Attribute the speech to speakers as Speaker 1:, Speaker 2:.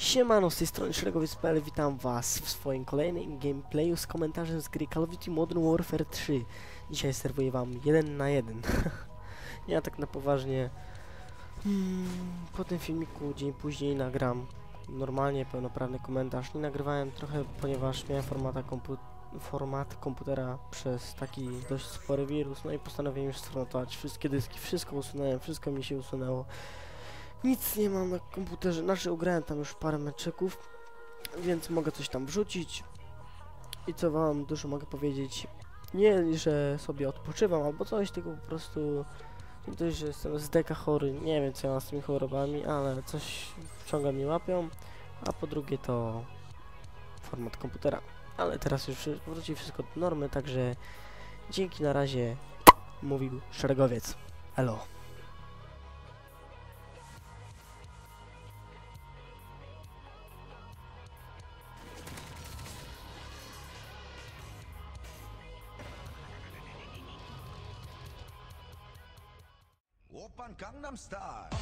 Speaker 1: Siemano, z tej strony Szeregowiec.pl witam was w swoim kolejnym gameplayu z komentarzem z gry Call of Duty Modern Warfare 3. Dzisiaj serwuję wam 1 na 1. ja tak na poważnie hmm, po tym filmiku dzień później nagram normalnie pełnoprawny komentarz. Nie nagrywałem trochę, ponieważ miałem formata kompu format komputera przez taki dość spory wirus, no i postanowiłem już sformatować wszystkie dyski, wszystko usunąłem, wszystko mi się usunęło. Nic nie mam na komputerze, znaczy ugrałem tam już parę meczyków, więc mogę coś tam wrzucić. I co wam dużo mogę powiedzieć, nie, że sobie odpoczywam albo coś, tylko po prostu nie dość, że jestem z deka chory, nie wiem co ja mam z tymi chorobami, ale coś ciągle mnie łapią, a po drugie to format komputera. Ale teraz już wróci wszystko do normy, także dzięki na razie mówił szeregowiec. Elo.
Speaker 2: 오빤 강남스타일 강남스타일 오, 오,